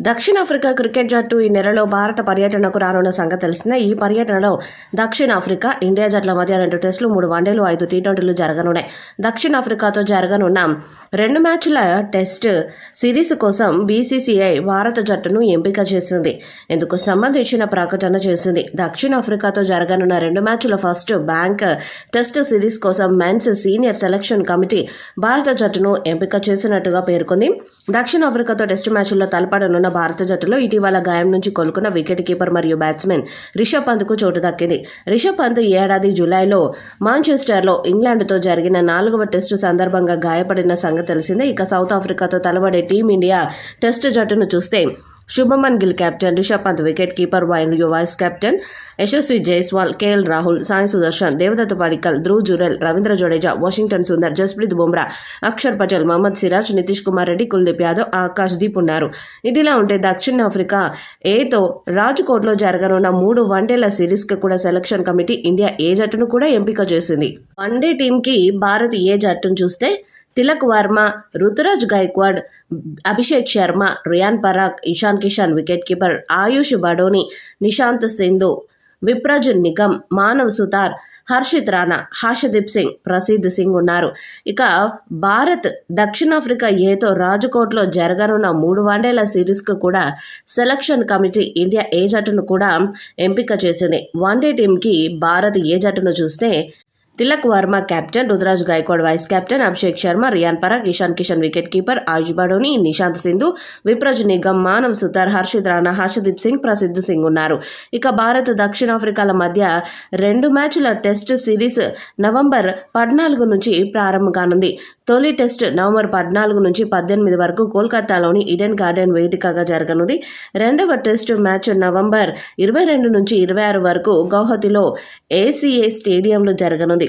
దక్షిణాఫ్రికా క్రికెట్ జట్టు ఈ నెలలో భారత పర్యటనకు రానున్న సంగతి తెలిసిందే. ఈ పర్యటనలో దక్షిణాఫ్రికా ఇండియా జట్ల మధ్య రెండు టెస్టులు మూడు వన్డేలు ఐదు టీ ట్వంటీలు జరగనున్నాయి. దక్షిణాఫ్రికాతో జరగనున్న రెండు మ్యాచ్ల టెస్ట్ సిరీస్ కోసం బీసీసీఐ భారత జట్టును ఎంపిక చేసింది. ఇందుకు సంబంధించిన ప్రకటన చేసింది. దక్షిణాఫ్రికాతో జరగనున్న రెండు మ్యాచ్ల ఫస్ట్ బ్యాంక్ టెస్ట్ సిరీస్ కోసం మెన్స్ సీనియర్ సెలక్షన్ కమిటీ భారత జట్టును ఎంపిక చేసినట్టుగా పేర్కొంది. దక్షిణాఫ్రికాతో టెస్ట్ మ్యాచ్ల్లో తలపడనున్న భారత జట్టులో ఇటీవల గాయం నుంచి కోలుకున్న వికెట్ కీపర్ మరియు బ్యాట్స్మెన్ రిషబ్ పంత్కు చోటు దక్కింది. రిషబ్ పంత్ ఈ ఏడాది జూలైలో మాంచెస్టర్లో ఇంగ్లాండ్తో జరిగిన నాలుగవ టెస్టు సందర్భంగా గాయపడిన సంగతి తెలిసిందే. ఇక సౌత్ ఆఫ్రికాతో తలబడే టీమిండియా టెస్టు జట్టును చూస్తే Shubman Gill captain Rishabh Pant wicket keeper మరియు vice captain Yashasvi Jaiswal KL Rahul Sai Sudharsan Devdutt Padikkal Dhruv Jurel Ravindra Jadeja Washington Sundar Jasprit Bumrah Axar Patel Mohammed Siraj Nitish Kumar Reddy Kuldeep Yadav Akash Deep ఉన్నారు. ఇదిలా ఉంటే దక్షిణాఫ్రికా ఏతో రాజ్కోట్లో జరగనున్న మూడు వన్డేల సిరీస్కి కూడా సెలక్షన్ కమిటీ ఇండియా ఏ జట్టును కూడా ఎంపిక చేసింది. వన్డే టీంకి భారత్ ఏ జట్టును చూస్తే తిలక్ వర్మ రుతురాజ్ గైక్వాడ్ అభిషేక్ శర్మ రియాన్ పరాగ్ ఇషాన్ కిషాన్ వికెట్ కీపర్ ఆయుష్ బడోని నిశాంత్ సింధు విప్రజ్ నిగమ్ మానవ్ సుతార్ హర్షిత్ రాణా హర్షదీప్ సింగ్ ప్రసిద్ధ్ సింగ్ ఉన్నారు. ఇక భారత్ దక్షిణాఫ్రికా ఏతో రాజ్కోట్లో జరగనున్న మూడు వన్డేల సిరీస్కు కూడా సెలక్షన్ కమిటీ ఇండియా ఏ జట్టును కూడా ఎంపిక చేసింది. వన్డే టీంకి భారత్ ఏ జట్టును చూస్తే Tilak Varma captain Ruturaj Gaikwad vice captain Abhishek Sharma Riyan Parag Ishan Kishan wicket keeper Ayush Badoni Nishant Sindhu Vipraj Nigam Manav Suthar Harshit Rana Harshdeep Singh Prasidh Singh ఉన్నారు. ఇక భారత్ దక్షిణాఫ్రికాల మధ్య రెండు మ్యాచ్ల test series November పద్నాలుగు నుంచి ప్రారంభం కానుంది తొలి టెస్ట్ నవంబర్ పద్నాలుగు నుంచి పద్దెనిమిది వరకు కోల్కతాలోని ఈడెన్ గార్డెన్ వేదికగా జరగనుంది. రెండవ టెస్ట్ మ్యాచ్ నవంబర్ ఇరవై రెండు నుంచి ఇరవై ఆరు వరకు గౌహతిలో ఏసీఏ స్టేడియంలో జరగనుంది.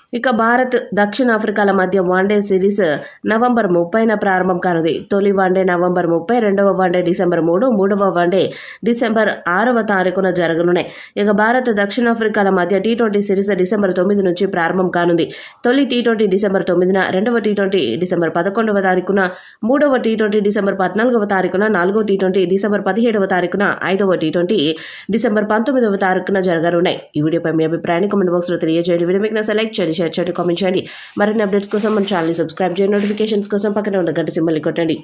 ఇక భారత్ దక్షిణాఫ్రికాల మధ్య వన్డే సిరీస్ నవంబర్ ముప్పైన ప్రారంభం కానుంది. తొలి వన్డే నవంబర్ ముప్పై రెండవ వన్డే డిసెంబర్ మూడు మూడవ వన్డే డిసెంబర్ ఆరవ తారీఖున జరగనున్నాయి. ఇక భారత్ దక్షిణాఫ్రికాల మధ్య టీ ట్వంటీ సిరీస్ డిసెంబర్ తొమ్మిది నుంచి ప్రారంభం కానుంది. తొలి టీ ట్వంటీ డిసెంబర్ తొమ్మిదిన రెండవ టీ ట్వంటీ డిసెంబర్ పదకొండవ తారీఖున మూడవ టీ ట్వంటీ డిసెంబర్ పద్నాలుగవ తారీఖున నాలుగవ టీ ట్వంటీ డిసెంబర్ పదిహేడవ తారీఖున ఐదవ టీ ట్వంటీ డిసెంబర్ పంతొమ్మిదవ తారీఖున జరగనున్నాయి. ఈ వీడియోపై మీ అభిప్రాయాన్ని కామెంట్ బాక్స్లో తెలియజేయండి. వీడియో మీకు సెలెక్ట్ చేయండి షేర్ చేయండి కామెంట్ చేయండి. మరిన్ని అప్డేట్స్ కోసం మన ఛానల్ని సబ్స్క్రైబ్ చేయండి. నోటిఫికేషన్స్ కోసం పక్కన ఉన్న గంట సింబల్ కొట్టండి.